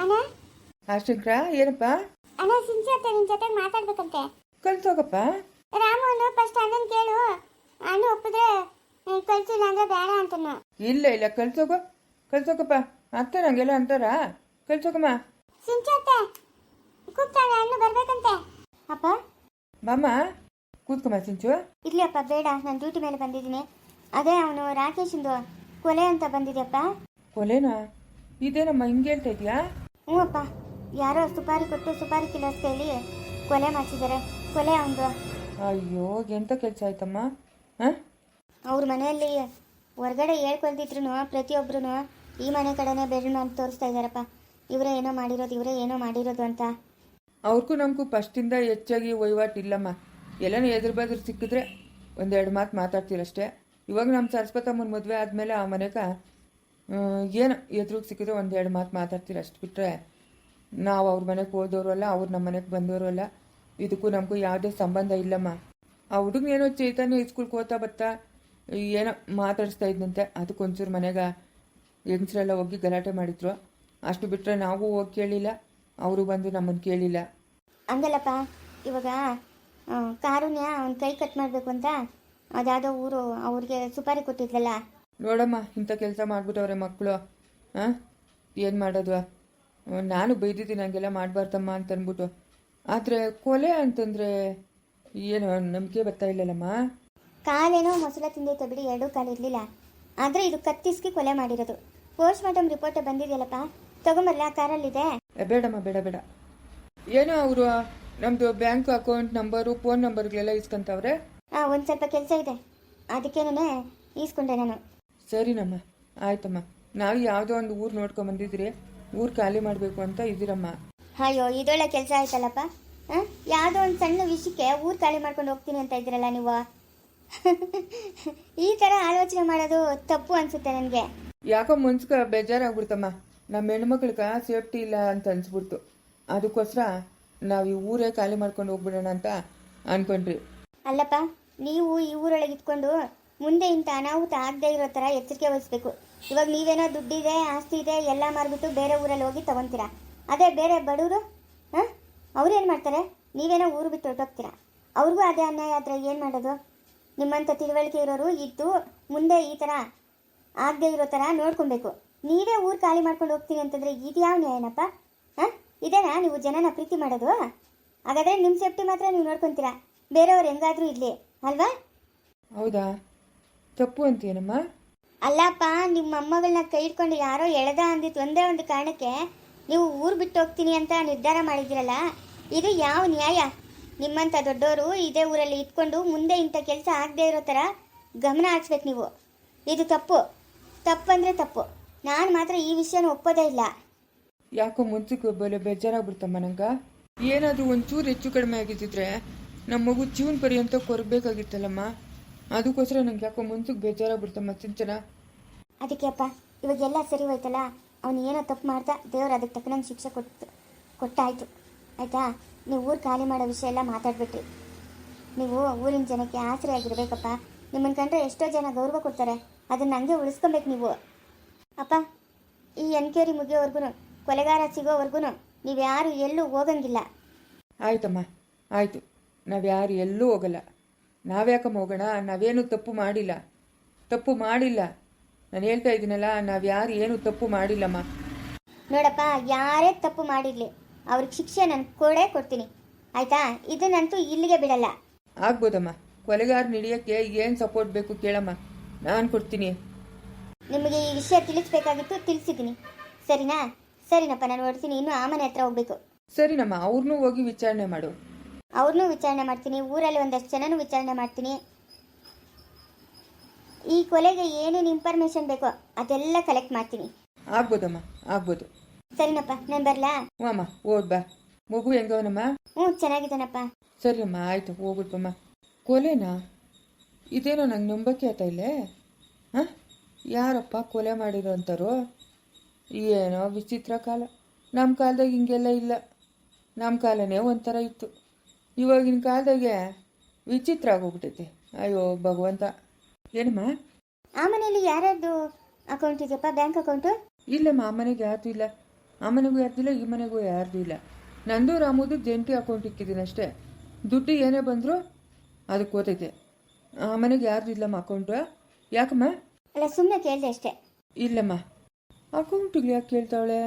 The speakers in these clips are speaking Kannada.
ಅಣ್ಣ? ಅಷ್ಟಕ್ರ ಏನಪ್ಪ? ಅಣ್ಣ ಸಿಂಚು ಅತ್ತೆ ನಿನ್ ಜೊತೆ ಮಾತಾಡ್ಬೇಕಂತೆ. ಕಲ್ಸೋಗಪ್ಪ ರಾಮನು ಫಸ್ಟ್ ಅಣ್ಣನ್ ಕೇಳು. ಅಣ್ಣ ಒಪ್ಪಿದ್ರೆ ನೀನ್ ಕಳ್ಸಿಲ್ಲ ಅಂದ್ರೆ ಬೇಡ ಅಂತನು. ಇಲ್ಲ ಇಲ್ಲ ಕಳ್ಸೋಗು ಕಲ್ಸೋಕಪ್ಪ ಅತ್ತ ನಂಗೆಲ್ಲ ಅಂತಾರ? ಕಳ್ಸೋಗಮ್ಮ ಸಿಂಚು ಅತ್ತೆ ಕೂಗ್ತಾಳೆ ಅಣ್ಣ ಬರ್ಬೇಕಂತೆ. ಅಪ್ಪ? ಬಾಮ್ಮ ಕೂತ್ಕೊಮ್ಮ ಸಿಂಚು. ಇರ್ಲಿ ಅಪ್ಪ ಬೇಡ ನಾನು ಡ್ಯೂಟಿ ಮೇಲೆ ಬಂದಿದ್ದೀನಿ. ಅದೇ ಅವನು ರಾಕೇಶಿಂದು ಕೊಲೆ ಅಂತ ಬಂದಿದೆಯಪ್ಪ. ಕೊಲೆನಾ? ಇದೇನಮ್ಮ ಹಿಂಗೆ ಹೇಳ್ತಾ ಇದೀಯಾ ಹ್ಞೂ ಅಪ್ಪ ಯಾರೋ ಸುಪಾರಿ ಕೊಟ್ಟು ಸುಪಾರಿ ಕಿಲೋಸ್ ಕೈಲಿ ಕೊಲೆ ಮಾಡಿಸಿದ್ದಾರೆ ಕೊಲೆ ಅವನದು ಅಯ್ಯೋ ಎಂತ ಕೆಲಸ ಆಯ್ತಮ್ಮ? ಹಾಂ? ಅವ್ರ ಮನೆಯಲ್ಲಿ ಹೊರಗಡೆ ಹೇಳ್ಕೊಳ್ತಿದ್ರು ಪ್ರತಿಯೊಬ್ಬರು ಈ ಮನೆ ಕಡೆನೇ ಬೆರಳು ನಾನು ತೋರಿಸ್ತಾ ಇದ್ದಾರಪ್ಪ ಇವರೇ ಏನೋ ಮಾಡಿರೋದು ಇವರೇ ಏನೋ ಮಾಡಿರೋದು ಅಂತ. ಅವ್ರಿಗೂ ನಮಗೂ ಫಸ್ಟಿಂದ ಹೆಚ್ಚಾಗಿ ವಹಿವಾಟು ಇಲ್ಲಮ್ಮ. ಎಲ್ಲನೂ ಎದುರು ಬದ್ರು ಸಿಕ್ಕಿದ್ರೆ ಒಂದೆರಡು ಮಾತು ಮಾತಾಡ್ತೀರಷ್ಟೇ. ಇವಾಗ ನಮ್ಮ ಸರಸ್ವತಮ್ಮನ ಮದುವೆ ಆದಮೇಲೆ ಆ ಮನೆಗ ಏನು ಎದುರಿಗೆ ಸಿಕ್ಕಿದ್ರೆ ಒಂದೆರಡು ಮಾತು ಮಾತಾಡ್ತೀರ ಅಷ್ಟು ಬಿಟ್ಟರೆ ನಾವು ಅವ್ರ ಮನೆಗೆ ಹೋದವರು ಅಲ್ಲ, ಅವ್ರು ನಮ್ಮ ಮನೆಗೆ ಬಂದವರು ಅಲ್ಲ. ಇದಕ್ಕೂ ನಮಗೂ ಯಾವುದೇ ಸಂಬಂಧ ಇಲ್ಲಮ್ಮ. ಆ ಹುಡುಗ ಏನೋ ಚೈತನ್ಯ ಸ್ಕೂಲ್ಗೆ ಹೋಗ್ತಾ ಬರ್ತಾ ಏನೋ ಮಾತಾಡಿಸ್ತಾ ಇದ್ದಂತೆ ಅದಕ್ಕೊಂಚೂರು ಮನೆಗೆ ಹೆಂಗಸರೆಲ್ಲ ಹೋಗಿ ಗಲಾಟೆ ಮಾಡಿದ್ರು. ಅಷ್ಟು ಬಿಟ್ಟರೆ ನಾವು ಹೋಗಿ ಕೇಳಿಲ್ಲ, ಅವರು ಬಂದು ನಮ್ಮನ್ನು ಕೇಳಿಲ್ಲ. ಹಂಗಲ್ಲಪ್ಪ, ಇವಾಗ ಕಾರುಣ್ಯ ಅವ್ನ ಕೈ ಕಟ್ ಮಾಡಬೇಕು ಅಂತ ಅದ್ಯಾವುದೋ ಊರು ಅವ್ರಿಗೆ ಸುಪಾರಿ ಕೊಟ್ಟಿದ್ಲಲ್ಲ ನೋಡಮ್ಮ ಇಂಥ ಕೆಲಸ ಮಾಡ್ಬಿಟ್ಟವ್ರೆ ಮಕ್ಕಳು. ಹಾಂ ಏನು ಮಾಡೋದು? ನಾನು ಬೈದಿದ್ದೀನಿ ಹಂಗೆಲ್ಲ ಮಾಡಬಾರ್ದಮ್ಮ ಅಂತ ಅಂದ್ಬಿಟ್ಟು ಆದರೆ ಕೊಲೆ ಅಂತಂದರೆ ಏನು ನಂಬಿಕೆ ಬರ್ತಾ ಇಲ್ಲಲ್ಲಮ್ಮ? ಕಾಲೇನೋ ಮೊಸಳ ತಿಂದೈತೆ ಬಿಡಿ ಎರಡೂ ಕಾಲು ಇರಲಿಲ್ಲ. ಆದರೆ ಇದು ಕತ್ತಿಸ್ಕಿ ಕೊಲೆ ಮಾಡಿರೋದು. ಪೋಸ್ಟ್ ಮಾರ್ಟಮ್ ರಿಪೋರ್ಟ್ ಬಂದಿದೆಯಲ್ಲಪ್ಪ? ತಗೊಂಬರ್ಲಿ ಆ ಕಾರಲ್ಲಿದೆ? ಬೇಡಮ್ಮ ಬೇಡ ಬೇಡ. ಏನೋ ಅವರು ನಮ್ಮದು ಬ್ಯಾಂಕ್ ಅಕೌಂಟ್ ನಂಬರು ಫೋನ್ ನಂಬರ್ಗಳೆಲ್ಲ ಇಸ್ಕೊಂತವ್ರೆ ಹಾಂ ಒಂದು ಸ್ವಲ್ಪ ಕೆಲಸ ಇದೆ. ಅದಕ್ಕೇನೆ ಈಸ್ಕೊಂಡೆ ನಾನು. ಸರಿನಮ್ಮ ಆಯ್ತಮ್ಮ. ನಾವು ಯಾವುದೋ ಒಂದು ಊರು ನೋಡ್ಕೊಂಡ್ ಬಂದಿದ್ರಿ ಊರು ಖಾಲಿ ಮಾಡಬೇಕು ಅಂತ ಇದ್ದೀರಮ್ಮ. ಅಯ್ಯೋ ಇದೊಳ್ಳೆ ಕೆಲಸ ಆಯ್ತಲ್ಲಪ್ಪ? ಹಾಂ? ಯಾವುದೋ ಒಂದು ಸಣ್ಣ ವಿಷಯಕ್ಕೆ ಊರು ಖಾಲಿ ಮಾಡ್ಕೊಂಡು ಹೋಗ್ತೀನಿ ಅಂತ ಇದ್ದೀರಲ್ಲ ನೀವು? ಈ ಥರ ಆಲೋಚನೆ ಮಾಡೋದು ತಪ್ಪು ಅನಿಸುತ್ತೆ ನನಗೆ. ಯಾಕೋ ಮುನ್ಸ್ಕ ಬೇಜಾರಾಗ್ಬಿಡ್ತಮ್ಮ. ನಮ್ಮ ಹೆಣ್ಮಕ್ಳಿಗೆ ಸೇಫ್ಟಿ ಇಲ್ಲ ಅಂತ ಅನ್ಸ್ಬಿಡ್ತು. ಅದಕ್ಕೋಸ್ಕರ ನಾವು ಈ ಊರೇ ಖಾಲಿ ಮಾಡ್ಕೊಂಡು ಹೋಗ್ಬಿಡೋಣ ಅಂತ ಅನ್ಕೊಂಡ್ರಿ ಅಲ್ಲಪ್ಪ ನೀವು ಈ ಊರೊಳಗೆ ಇದ್ಕೊಂಡು ಮುಂದೆ ಇಂಥ ಅನಾಹುತ ಆಗದೆ ಇರೋ ಥರ ಎಚ್ಚರಿಕೆ ವಹಿಸ್ಬೇಕು. ಇವಾಗ ನೀವೇನೋ ದುಡ್ಡಿದೆ, ಆಸ್ತಿ ಇದೆ, ಎಲ್ಲ ಮಾರ್ಬಿಟ್ಟು ಬೇರೆ ಊರಲ್ಲಿ ಹೋಗಿ ತೊಗೊತೀರಾ? ಅದೇ ಬೇರೆ ಬಡವರು ಹಾಂ? ಅವ್ರೇನು ಮಾಡ್ತಾರೆ? ನೀವೇನೋ ಊರು ಬಿಟ್ಟು ಹೊರಟೋಗ್ತೀರಾ? ಅವ್ರಿಗೂ ಅದೇ ಅನ್ಯಾಯ ಆದರೆ ಏನು ಮಾಡೋದು? ನಿಮ್ಮಂಥ ತಿಳುವಳಿಕೆ ಇರೋರು ಇದ್ದು ಮುಂದೆ ಈ ಥರ ಆಗದೆ ಇರೋ ಥರ ನೋಡ್ಕೊಬೇಕು. ನೀವೇ ಊರು ಖಾಲಿ ಮಾಡ್ಕೊಂಡು ಹೋಗ್ತೀನಿ ಅಂತಂದರೆ ಇದು ಯಾವ ನ್ಯಾಯನಪ್ಪ? ಹಾಂ? ಇದೇನಾ ನೀವು ಜನನ ಪ್ರೀತಿ ಮಾಡೋದು? ಹಾಗಾದರೆ ನಿಮ್ಮ ಸೇಫ್ಟಿ ಮಾತ್ರ ನೀವು ನೋಡ್ಕೊತೀರಾ? ಬೇರೆಯವ್ರು ಹೆಂಗಾದರೂ ಇರಲಿ, ಅಲ್ವಾ? ಹೌದಾ? ತಪ್ಪು ಅಂತೀನಮ್ಮ? ಅಲ್ಲಪ್ಪ ನಿಮ್ಮ ಅಮ್ಮಗಳನ್ನ ಕೈ ಇಟ್ಕೊಂಡು ಯಾರೋ ಎಳೆದ ಅಂದಿತ್ತು ಒಂದೇ ಒಂದು ಕಾರಣಕ್ಕೆ ನೀವು ಊರು ಬಿಟ್ಟು ಹೋಗ್ತೀನಿ ಅಂತ ನಿರ್ಧಾರ ಮಾಡಿದ್ದೀರಲ್ಲ ಇದು ಯಾವ ನ್ಯಾಯ? ನಿಮ್ಮಂಥ ದೊಡ್ಡವರು ಇದೇ ಊರಲ್ಲಿ ಇಟ್ಕೊಂಡು ಮುಂದೆ ಇಂಥ ಕೆಲಸ ಆಗದೆ ಇರೋ ಥರ ಗಮನ ಹರಿಸ್ಬೇಕು ನೀವು. ಇದು ತಪ್ಪು. ತಪ್ಪು ಅಂದರೆ ತಪ್ಪು. ನಾನು ಮಾತ್ರ ಈ ವಿಷಯನ ಒಪ್ಪೋದೇ ಇಲ್ಲ. ಯಾಕೋ ಮುಂಚೆಗೆ ಬೇರೆ ಬೇಜಾರಾಗ್ಬಿಡ್ತಮ್ಮ ನಂಗೆ? ಏನಾದರೂ ಒಂಚೂರು ಹೆಚ್ಚು ಕಡಿಮೆ ಆಗಿದ್ದಿದ್ರೆ ನಮ್ಮ ಮಗು ಜೀವನ ಪರ್ಯಂತ ಕೊರಬೇಕಾಗಿತ್ತಲ್ಲಮ್ಮ? ಅದಕ್ಕೋಸ್ಕರ ನಂಗೆ ಯಾಕೋ ಮುನ್ಸಕ್ಕೆ ಮತ್ತಿನ ಜನ ಅದಕ್ಕೆ ಅಪ್ಪ ಇವಾಗೆಲ್ಲ ಸರಿ ಹೋಯ್ತಲ್ಲ? ಅವನು ಏನೋ ತಪ್ಪು ಮಾಡ್ತಾ ದೇವ್ರು ಅದಕ್ಕೆ ತಕ್ಕನಂಗೆ ಶಿಕ್ಷೆ ಕೊಟ್ಟು ಕೊಟ್ಟಾಯ್ತು. ಆಯಿತಾ? ನೀವು ಊರು ಖಾಲಿ ಮಾಡೋ ವಿಷಯ ಎಲ್ಲ ಮಾತಾಡ್ಬಿಟ್ರಿ. ನೀವು ಊರಿನ ಜನಕ್ಕೆ ಆಸರೆ ಆಗಿರ್ಬೇಕಪ್ಪ. ನಿಮ್ಮನ್ನು ಕಂಡ್ರೆ ಎಷ್ಟೋ ಜನ ಗೌರವ ಕೊಡ್ತಾರೆ. ಅದನ್ನ ಹಂಗೆ ಉಳಿಸ್ಕೊಬೇಕು ನೀವು. ಅಪ್ಪ ಈ ಎನ್ಕ್ವೈರಿ ಮುಗಿಯೋವರೆಗೂ ಕೊಲೆಗಾರ ಸಿಗೋವರೆಗೂ ನೀವು ಯಾರು ಎಲ್ಲೂ ಹೋಗಂಗಿಲ್ಲ. ಆಯ್ತಮ್ಮ ಆಯಿತು. ನಾವು ಯಾರು ಎಲ್ಲೂ ಹೋಗಲ್ಲ. ನಾವ್ಯಾಕಮ್ಮ ಹೋಗೋಣ ನಾವೇನು ತಪ್ಪು ಮಾಡಿಲ್ಲ. ತಪ್ಪು ಮಾಡಿಲ್ಲ. ನಾನು ಹೇಳ್ತಾ ಇದ್ದೀನಲ್ಲ ನಾವು ಯಾರು ಏನು ತಪ್ಪು ಮಾಡಿಲ್ಲಮ್ಮ. ನೋಡಪ್ಪ ಯಾರೇ ತಪ್ಪು ಮಾಡಿರಲಿ ಅವ್ರಿಗೆ ಶಿಕ್ಷೆ ನಾನು ಕೊಡೇ ಕೊಡ್ತೀನಿ. ಆಯ್ತಾ? ಇದನ್ನಂತೂ ಇಲ್ಲಿಗೆ ಬಿಡಲ್ಲ. ಆಗ್ಬೋದಮ್ಮ. ಕೊಲೆಗಾರ ಹಿಡಿಯೋಕ್ಕೆ ಏನು ಸಪೋರ್ಟ್ ಬೇಕು ಕೇಳಮ್ಮ. ನಾನು ಕೊಡ್ತೀನಿ. ನಿಮಗೆ ಈ ವಿಷಯ ತಿಳಿಸ್ಬೇಕಾಗಿತ್ತು ತಿಳಿಸಿದ್ದೀನಿ. ಸರಿನಾ? ಸರಿನಪ್ಪ ನಾನು ಹೊಡ್ತೀನಿ ಇನ್ನು ಆ ಮನೆ ಹತ್ರ ಹೋಗ್ಬೇಕು. ಸರಿನಮ್ಮ ಅವ್ರನ್ನೂ ಹೋಗಿ ವಿಚಾರಣೆ ಮಾಡು. ಅವ್ರನ್ನೂ ವಿಚಾರಣೆ ಮಾಡ್ತೀನಿ ಊರಲ್ಲಿ ಒಂದಷ್ಟು ಜನನೂ ವಿಚಾರಣೆ ಮಾಡ್ತೀನಿ. ಈ ಕೊಲೆಗೆ ಏನೇನು ಇನ್ಫಾರ್ಮೇಶನ್ ಬೇಕೋ ಅದೆಲ್ಲ ಕಲೆಕ್ಟ್ ಮಾಡ್ತೀನಿ. ಆಗ್ಬೋದಮ್ಮ ಆಗ್ಬೋದು. ಸರಿನಪ್ಪ ನಾನು ಬರಲಾ? ಹ್ಞೂ ಅಮ್ಮ ಓದ್ ಬಾ. ಮಗು ಹೆಂಗವನಮ್ಮ ಹ್ಞೂ ಚೆನ್ನಾಗಿದ್ದಾನಪ್ಪ. ಸರಿಯಮ್ಮ ಆಯಿತು ಹೋಗ್ಬಿಡ್ಬಮ್ಮ ಕೊಲೆನಾ? ಇದೇನೋ ನಂಗೆ ನಂಬಕ್ಕೆ ಆಯ್ತಾ ಇಲ್ಲೇ? ಹಾಂ? ಯಾರಪ್ಪ ಕೊಲೆ ಮಾಡಿರೋ ಅಂತಾರೋ ಏನೋ ವಿಚಿತ್ರ ಕಾಲ. ನಮ್ಮ ಕಾಲದಾಗ ಹಿಂಗೆಲ್ಲ ಇಲ್ಲ. ನಮ್ಮ ಕಾಲನೇ ಒಂಥರ ಇತ್ತು. ಇವಾಗಿನ ಕಾಲದಾಗೆ ವಿಚಿತ್ರ ಆಗೋಗ್ಬಿಟ್ಟೈತೆ ಅಯ್ಯೋ ಭಗವಂತ. ಏನಮ್ಮ? ಆ ಮನೆಯಲ್ಲಿ ಯಾರ್ಯಾರ್ದು ಅಕೌಂಟ್ ಇದೆಯಪ್ಪ ಬ್ಯಾಂಕ್ ಅಕೌಂಟು ಇಲ್ಲಮ್ಮ ಆ ಮನೆಗೆ ಯಾರ್ದು ಇಲ್ಲ. ಆ ಮನೆಗೂ ಯಾರ್ದಿಲ್ಲ ಈ ಮನೆಗೂ ಯಾರ್ದು ಇಲ್ಲ. ನಂದು ರಾಮುದು ಜಂಟಿ ಅಕೌಂಟ್ ಇಕ್ಕಿದ್ದೀನಿ ಅಷ್ಟೇ. ದುಡ್ಡು ಏನೇ ಬಂದರೂ ಅದಕ್ಕೆ ಓದೈತೆ ಆ ಮನೆಗೆ ಯಾರ್ದು ಇಲ್ಲಮ್ಮ ಅಕೌಂಟು ಯಾಕಮ್ಮ? ಅಲ್ಲ ಸುಮ್ಮನೆ ಕೇಳಿದೆ ಅಷ್ಟೇ. ಇಲ್ಲಮ್ಮ. ಅಕೌಂಟ್ಗಳು ಯಾಕೆ ಕೇಳ್ತಾವಳೆ?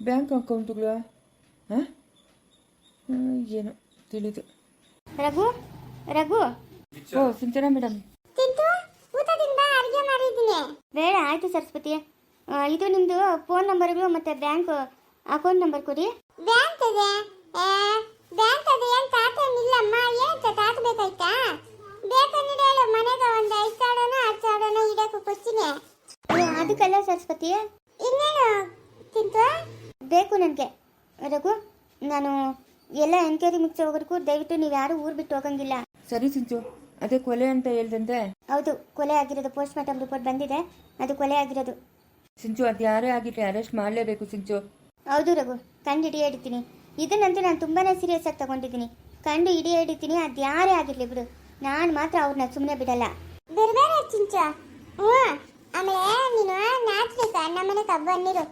ಬ್ಯಾಂಕ್ ಅಕೌಂಟ್ಗಳು? ಹಾಂ ಏನು? ತಿಳಿದು. ರಘು ರಘು. ಓ ಸಿಂಚನ ಮೇಡಮ್ ತಿಂತು ಊಟದಿಂದ ಬಾ ಅಡುಗೆ ಮಾಡಿದ್ದೀನಿ. ಬೇಡ ಆಯ್ತು ಸರಸ್ವತಿ. ಇದು ನಿಮ್ಮದು ಫೋನ್ ನಂಬರ್ಗಳು ಮತ್ತೆ ಬ್ಯಾಂಕ್ ಅಕೌಂಟ್ ನಂಬರ್ ಕೊಡಿ. ಬ್ಯಾಂಕ್ ಇದೆ. ಬ್ಯಾಂಕ್ ಇದೆ ಏನ್ ಖಾತೆ ಇಲ್ಲಮ್ಮ ಏನ್ ಖಾತೆ ಬೇಕಾಯ್ತಾ? ಬೇಕಂದ್ರೆ ಹೇಳು ಮನೆಗೆ ಒಂದು ಐದು ಸಾವಿರನ ಹತ್ತು ಸಾವಿರನ ಇಡಕ್ಕೆ ಕೊಡ್ತೀನಿ. ಅದಕ್ಕಲ್ಲ ಸರಸ್ವತಿ. ಇನ್ನೇನು? ತಿಂತು ಬೇಕು ನನಗೆ. ರಘು ನಾನು ಎಲ್ಲ ಎನ್ಕ್ವೈರಿ ಮುಚ್ಚ ಹೋಗೋದಕ್ಕೂ ದಯವಿಟ್ಟು ನೀವು ಯಾರು ಊರು ಬಿಟ್ಟು ಹೋಗಂಗಿಲ್ಲ. ಸರಿ ಸಿಂಚು ಅದೇ ಕೊಲೆ ಅಂತ ಹೇಳ್ದಂತೆ. ಹೌದು ಕೊಲೆ ಆಗಿರೋದು ಪೋಸ್ಟ್ ಮಾರ್ಟಮ್ ರಿಪೋರ್ಟ್ ಬಂದಿದೆ ಅದು ಕೊಲೆ ಆಗಿರೋದು. ಸಿಂಚು ಅದು ಯಾರೇ ಆಗಿರಲಿ ಅರೆಸ್ಟ್ ಮಾಡಲೇಬೇಕು ಸಿಂಚು. ಹೌದು ರಘು ಕಂಡು ಹಿಡಿಯ ಹಿಡಿತೀನಿ ಇದನ್ನಂತೂ ನಾನು ತುಂಬಾನೇ ಸೀರಿಯಸ್ ಆಗಿ ತಗೊಂಡಿದ್ದೀನಿ. ಕಂಡು ಹಿಡಿಯ ಹಿಡಿತೀನಿ ಅದು ಯಾರೇ ಆಗಿರಲಿ ಬಿಡು. ನಾನು ಮಾತ್ರ ಅವ್ರನ್ನ ಸುಮ್ಮನೆ ಬಿಡಲ್ಲ. ಬರ್ಬೇಡ ಚಿಂಚ ಹ್ಞೂ ಆಮೇಲೆ ನೀನು ಬನ್ನಿರು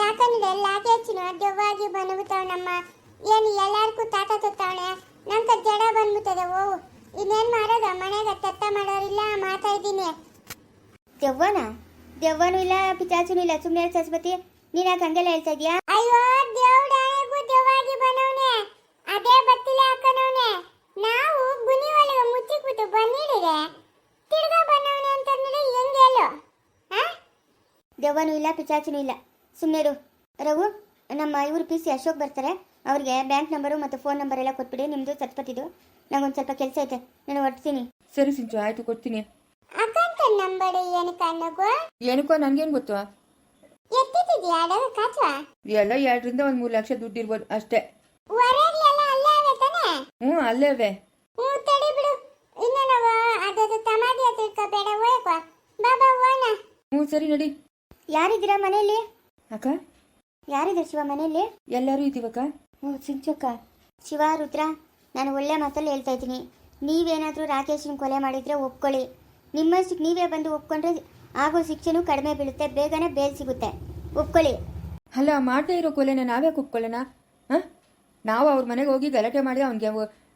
ಯಾಕಂದ್ರೆ ಲಾಟಿ ಹಚ್ಚಿನ ದೆವ್ವಾಗಿ ಬಂದ್ಬಿಡ್ತಾವ ನಮ್ಮ ಏನು ಎಲ್ಲಾರ್ಗೂ ತಾತ ತೊತ್ತಾವಣೆ? ನಂಕ ಜಡ ಬಂದ್ಬಿಟ್ಟದೆ ಓ. ಇನ್ನೇನು ಮಾಡೋದ? ಮನೆಗೆ ತತ್ತ ಮಾಡೋರಿಲ್ಲ ಮಾತಾ ಇದ್ದೀನಿ. ದೆವ್ವನ ದೆವ್ವನೂ ಇಲ್ಲ ಪಿಚಾಚನೂ ಇಲ್ಲ ಸುಮ್ಮನೆ ಸರಸ್ವತಿ. ನೀನು ಯಾಕೆ ಹಂಗೆಲ್ಲ ಹೇಳ್ತಾ ಇದೀಯಾ ಅಯ್ಯೋ ದೇವ್ಡಾಗೂ ದೆವ್ವಾಗಿ ಬಂದವನೆ. ಅದೇ ಬತ್ತಿಲ ಹಾಕನವನೆ ನಾವು ಗುನಿ ಒಳಗೆ ಮುಚ್ಚಿಕ್ಬಿಟ್ಟು ಬಂದಿಡಿದೆ ತಿರ್ಗಾ ಬಂದವನೆ ಅಂತಂದ್ರೆ ಹೆಂಗೆ ಹೇಳು? ಹಾ ದೆವ್ವನೂ ಇಲ್ಲ ಪಿಚಾಚನೂ ಇಲ್ಲ. ಸುಮ್ಮನೆ ರವು ರಘು ನಮ್ಮ ಇವರು ಪಿ ಸಿ ಅಶೋಕ್ ಬರ್ತಾರೆ. ಅವ್ರಿಗೆ ಬ್ಯಾಂಕ್ ನಂಬರು ಮತ್ತು ಫೋನ್ ನಂಬರ್ ಎಲ್ಲ ಕೊಟ್ಬಿಡಿ ನಿಮ್ಮದು ಸತ್ಪತಿದು ನಂಗೊಂದು ಸ್ವಲ್ಪ ಕೆಲಸ ಐತೆ ನಾನು ಹೊರಡ್ತೀನಿ. ಸರಿ ಸಿಂಚು ಆಯ್ತು ಕೊಡ್ತೀನಿ. ಅಕ್ಕಂತ ನಂಬರ್ ಏನಕ್ಕೆ ಅನ್ನಗೋ ಏನಕ್ಕೋ ನನಗೇನು ಗೊತ್ತು? ಎತ್ತಿದ್ಯಾ ಅಡಗ ಕಾಚುವ? ಎಲ್ಲ ಎರಡರಿಂದ ಒಂದು ಮೂರು ಲಕ್ಷ ದುಡ್ಡು ಇರ್ಬೋದು ಅಷ್ಟೇ. ಹೊರಗ್ಲೆಲ್ಲ ಅಲ್ಲೇ ಅವೆ ತಾನೆ? ಹ್ಞೂ ಅಲ್ಲೇ ಅವೆ. ಹ್ಞೂ ತಡಿ ಬಿಡು. ಇನ್ನ ನಾವು ಅದದು ತಮಾದಿ ಹತ್ರ ಇಟ್ಕೋಬೇಡ ಹೋಯಪ್ಪ ಬಾಬಾ ಹೋಣ ಹ್ಞೂ ಸರಿ ನಡಿ. ಯಾರಿದ್ದೀರಾ ಮನೆಯಲ್ಲಿ? ಅಕ್ಕ? ಯಾರಿದ್ದಾರೆ ಶಿವ ಮನೆಯಲ್ಲಿ? ಎಲ್ಲರೂ ಇದ್ದೀವಕ್ಕ ಓ ಸಿಂಚಕ್ಕ ಶಿವ, ರುದ್ರ, ನಾನು ಒಳ್ಳೆ ಮಾತಲ್ಲಿ ಹೇಳ್ತಾ ಇದ್ದೀನಿ. ನೀವೇನಾದರೂ ರಾಕೇಶನ ಕೊಲೆ ಮಾಡಿದರೆ ಒಪ್ಕೊಳ್ಳಿ. ನಿಮ್ಮಷ್ಟಕ್ಕೆ ನೀವೇ ಬಂದು ಒಪ್ಕೊಂಡ್ರೆ ಆಗೋ ಶಿಕ್ಷೆನೂ ಕಡಿಮೆ ಬೀಳುತ್ತೆ, ಬೇಗನೆ ಬೇಲ್ ಸಿಗುತ್ತೆ. ಒಪ್ಕೊಳ್ಳಿ. ಅಲ್ಲ, ಮಾಡದೇ ಇರೋ ಕೊಲೆನ ನಾವೇ ಒಪ್ಕೊಳ್ಳೋಣ? ಹಾಂ? ನಾವು ಅವ್ರ ಮನೆಗೆ ಹೋಗಿ ಗಲಾಟೆ ಮಾಡಿ ಅವ್ನಿಗೆ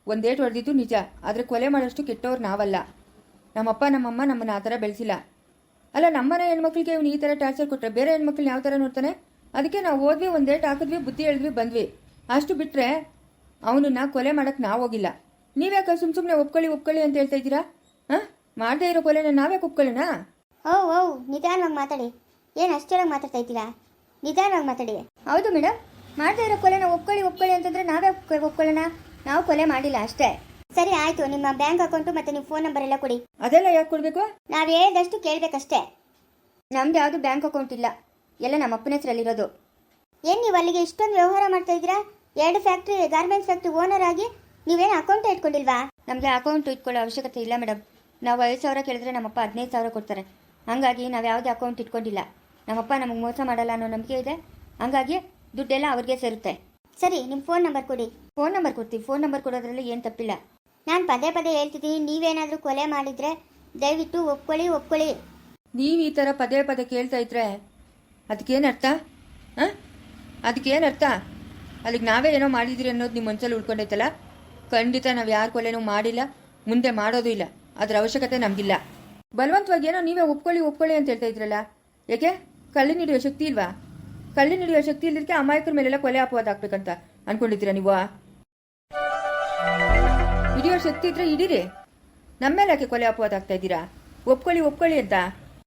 ಒಂದೇಟು ಹೊಡೆದಿದ್ದು ನಿಜ. ಆದರೆ ಕೊಲೆ ಮಾಡೋಷ್ಟು ಕೆಟ್ಟವ್ರು ನಾವಲ್ಲ. ನಮ್ಮಪ್ಪ, ನಮ್ಮಮ್ಮ ನಮ್ಮನ್ನ ಆ ಥರ ಬೆಳೆಸಿಲ್ಲ. ಅಲ್ಲ, ನಮ್ಮನೆ ಹೆಣ್ಮಕ್ಳಿಗೆ ಇವ್ನು ಈ ಥರ ಟಾರ್ಚರ್ ಕೊಟ್ಟರೆ ಬೇರೆ ಹೆಣ್ಮಕ್ಳನ್ನ ಯಾವ ಥರ ನೋಡ್ತಾನೆ? ಅದಕ್ಕೆ ನಾವು ಹೋದ್ವಿ, ಒಂದೇಟು ಹಾಕಿದ್ವಿ, ಬುದ್ಧಿ ಹೇಳಿದ್ವಿ ಬಂದ್ವಿ. ಅಷ್ಟು ಬಿಟ್ಟರೆ ಅವನನ್ನ ಕೊಲೆ ಮಾಡೋಕ್ಕೆ ನಾವು ಹೋಗಿಲ್ಲ. ನೀವ್ಯಾಕೆ ಸುಮ್ ಸುಮ್ಮನೆ ಒಪ್ಕೊಳ್ಳಿ ಒಪ್ಕೊಳ್ಳಿ ಅಂತ ಹೇಳ್ತಾ ಇದ್ದೀರಾ? ಹಾಂ? ಮಾಡದೇ ಇರೋ ಕೊಲೆನ ನಾವೇ ಒಪ್ಕೊಳ್ಳೋಣ? ಓ ಓ ನಿಧಾನವಾಗಿ ಮಾತಾಡಿ. ಏನು ಅಷ್ಟೊಳಗೆ ಮಾತಾಡ್ತಾ ಇದ್ದೀರಾ? ನಿಧಾನವಾಗಿ ಮಾತಾಡಿ. ಹೌದು ಮೇಡಮ್ ಮಾಡದೇ ಇರೋ ಕೊಲೆನ ಒಪ್ಕೊಳ್ಳಿ ಒಪ್ಕೊಳ್ಳಿ ಅಂತಂದ್ರೆ ನಾವೇ ಒಪ್ಕೊ- ಒಪ್ಕೊಳ್ಳೋಣ? ನಾವು ಕೊಲೆ ಮಾಡಿಲ್ಲ ಅಷ್ಟೇ. ಸರಿ ಆಯ್ತು. ನಿಮ್ಮ ಬ್ಯಾಂಕ್ ಅಕೌಂಟು ಮತ್ತೆ ನಿಮ್ಮ ಫೋನ್ ನಂಬರ್ ಎಲ್ಲ ಕೊಡಿ. ಅದೆಲ್ಲ ಯಾಕೆ ಕೊಡಬೇಕು? ನಾವು ಹೇಳಿದಷ್ಟು ಕೇಳಬೇಕಷ್ಟೇ. ನಮ್ದು ಯಾವುದು ಬ್ಯಾಂಕ್ ಅಕೌಂಟ್ ಇಲ್ಲ. ಎಲ್ಲ ನಮ್ಮ ಅಪ್ಪನ ಹೆಸರಲ್ಲಿರೋದು ಏನು ನೀವು ಅಲ್ಲಿಗೆ ಇಷ್ಟೊಂದು ವ್ಯವಹಾರ ಮಾಡ್ತಾ ಇದ್ದೀರಾ? ಎರಡು ಫ್ಯಾಕ್ಟ್ರಿ ಗಾರ್ಮೆಂಟ್ಸ್ ಫ್ಯಾಕ್ಟ್ರಿ ಓನರ್ ಆಗಿ ನೀವೇನು ಅಕೌಂಟ್ ಇಟ್ಕೊಂಡಿಲ್ವಾ? ನಮಗೆ ಅಕೌಂಟ್ ಇಟ್ಕೊಳ್ಳೋ ಅವಶ್ಯಕತೆ ಇಲ್ಲ ಮೇಡಮ್ ನಾವು ಐದು ಸಾವಿರ ಕೇಳಿದ್ರೆ ನಮ್ಮಪ್ಪ ಹದಿನೈದು ಸಾವಿರ ಕೊಡ್ತಾರೆ. ಹಾಗಾಗಿ ನಾವು ಯಾವುದೇ ಅಕೌಂಟ್ ಇಟ್ಕೊಂಡಿಲ್ಲ. ನಮ್ಮಪ್ಪ ನಮಗೆ ಮೋಸ ಮಾಡಲ್ಲ ಅನ್ನೋ ನಂಬಿಕೆ ಇದೆ. ಹಾಗಾಗಿ ದುಡ್ಡೆಲ್ಲ ಅವ್ರಿಗೆ ಸೇರುತ್ತೆ. ಸರಿ ನಿಮ್ಮ ಫೋನ್ ನಂಬರ್ ಕೊಡಿ. ಫೋನ್ ನಂಬರ್ ಕೊಡ್ತೀವಿ. ಫೋನ್ ನಂಬರ್ ಕೊಡೋದ್ರಲ್ಲಿ ಏನು ತಪ್ಪಿಲ್ಲ. ನಾನು ಪದೇ ಪದೇ ಹೇಳ್ತಿದ್ದೀನಿ ನೀವೇನಾದರೂ ಕೊಲೆ ಮಾಡಿದರೆ ದಯವಿಟ್ಟು ಒಪ್ಕೊಳ್ಳಿ ಒಪ್ಕೊಳ್ಳಿ. ನೀವು ಈ ಥರ ಪದೇ ಪದೇ ಕೇಳ್ತಾ ಇದ್ರೆ ಅದಕ್ಕೇನು ಅರ್ಥ? ಹಾಂ? ಅದಕ್ಕೇನು ಅರ್ಥ? ಅಲ್ಲಿಗೆ ನಾವೇ ಏನೋ ಮಾಡಿದ್ದೀರಿ ಅನ್ನೋದು ನಿಮ್ಮ ಮನಸ್ಸಲ್ಲಿ ಉಳ್ಕೊಂಡೈತಲ್ಲ? ಖಂಡಿತ ನಾವು ಯಾರ ಕೊಲೆನೂ ಮಾಡಿಲ್ಲ, ಮುಂದೆ ಮಾಡೋದು ಇಲ್ಲ. ಅದರ ಅವಶ್ಯಕತೆ ನಮಗಿಲ್ಲ. ಬಲವಂತವಾಗಿ ಏನೋ ನೀವೇ ಒಪ್ಕೊಳ್ಳಿ ಒಪ್ಕೊಳ್ಳಿ ಅಂತ ಹೇಳ್ತಾ ಇದ್ರಲ್ಲ? ಯಾಕೆ ಕಳ್ಳಿ ಹಿಡಿಯೋ ಶಕ್ತಿ ಇಲ್ವಾ? ಕಳ್ಳಿ ಹಿಡಿಯೋ ಶಕ್ತಿ ಇಲ್ಲದಕ್ಕೆ ಅಮಾಯಕರ ಮೇಲೆಲ್ಲ ಕೊಲೆ ಅಪವಾದ ಆಗ್ಬೇಕಂತ ಅನ್ಕೊಂಡಿದ್ದೀರಾ ನೀವು? ಹಿಡಿಯೋ ಶಕ್ತಿ ಇದ್ರೆ ಹಿಡೀರಿ. ನಮ್ಮ ಮೇಲೆ ಯಾಕೆ ಕೊಲೆ ಅಪವಾದ ಆಗ್ತಾ ಇದ್ದೀರಾ? ಒಪ್ಕೊಳ್ಳಿ ಒಪ್ಕೊಳ್ಳಿ ಅಂತ.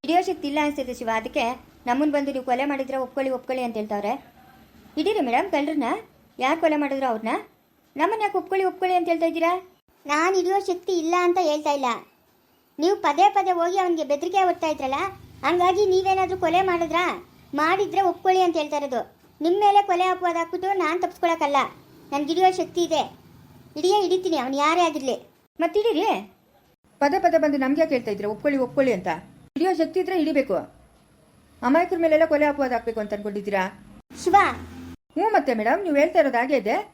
ಹಿಡಿಯೋ ಶಕ್ತಿ ಇಲ್ಲ ಅನ್ಸ್ತೈತೆ ಶಿವ. ಅದಕ್ಕೆ ನಮ್ಮನ್ನು ಬಂದು ನೀವು ಕೊಲೆ ಮಾಡಿದ್ರೆ ಒಪ್ಕೊಳ್ಳಿ ಒಪ್ಕೊಳ್ಳಿ ಅಂತ ಹೇಳ್ತಾವ್ರೆ. ಹಿಡೀರಿ ಮೇಡಮ್ ಕಳ್ಳರನ್ನ? ಯಾಕೆ ಕೊಲೆ ಮಾಡಿದ್ರು ಅವ್ರನ್ನ ನಮ್ಮನ್ನ ಯಾಕೆ ಒಪ್ಕೊಳ್ಳಿ ಒಪ್ಕೊಳ್ಳಿ ಅಂತ ಹೇಳ್ತಾ ಇದ್ದೀರಾ? ನಾನು ಹಿಡಿಯೋ ಶಕ್ತಿ ಇಲ್ಲ ಅಂತ ಹೇಳ್ತಾ ಇಲ್ಲ. ನೀವು ಪದೇ ಪದೇ ಹೋಗಿ ಅವನಿಗೆ ಬೆದರಿಕೆ ಹೊಡ್ತಾ ಇದ್ರಲ್ಲ ಹಂಗಾಗಿ ನೀವೇನಾದರೂ ಕೊಲೆ ಮಾಡಿದ್ರಾ? ಮಾಡಿದ್ರೆ ಒಪ್ಕೊಳ್ಳಿ ಅಂತ ಹೇಳ್ತಾ ಇರೋದು. ನಿಮ್ಮ ಮೇಲೆ ಕೊಲೆ ಅಪವಾದ ಹಾಕ್ಬಿಟ್ಟು ನಾನು ತಪ್ಸ್ಕೊಳಕ್ಕಲ್ಲ. ನನ್ಗೆ ಹಿಡಿಯೋ ಶಕ್ತಿ ಇದೆ. ಹಿಡಿಯೇ ಹಿಡಿತೀನಿ ಅವ್ನು ಯಾರೇ ಆಗಿರಲಿ. ಮತ್ತೆ ಹಿಡೀರಿ ಪದೇ ಪದೇ ಬಂದು ನಮ್ಗೆ ಯಾಕೆ ಹೇಳ್ತಾ ಇದ್ರೆ ಒಪ್ಕೊಳ್ಳಿ ಒಪ್ಕೊಳ್ಳಿ ಅಂತ. ಹಿಡಿಯೋ ಶಕ್ತಿ ಇದ್ರೆ ಹಿಡಿಬೇಕು ಅಮಾಯಕರ ಮೇಲೆಲ್ಲ ಕೊಲೆ ಅಪವಾದ ಹಾಕ್ಬೇಕು ಅಂತ ಅನ್ಕೊಂಡಿದ್ದೀರಾ? ಶಿವ ಹ್ಞೂ ಮತ್ತೆ ಮೇಡಮ್, ನೀವು ಹೇಳ್ತಾ ಇರೋದು ಹಾಗೆ ಇದೆ.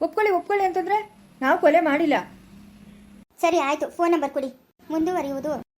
ಒಪ್ಕೊಳ್ಳಿ ಒಪ್ಕೊಳ್ಳಿ ಅಂತಂದ್ರೆ ನಾವು ಕೊಲೆ ಮಾಡಿಲ್ಲ. ಸರಿ, ಆಯಿತು. ಫೋನ್ ನಂಬರ್ ಕೊಡಿ. ಮುಂದುವರಿಯುವುದು.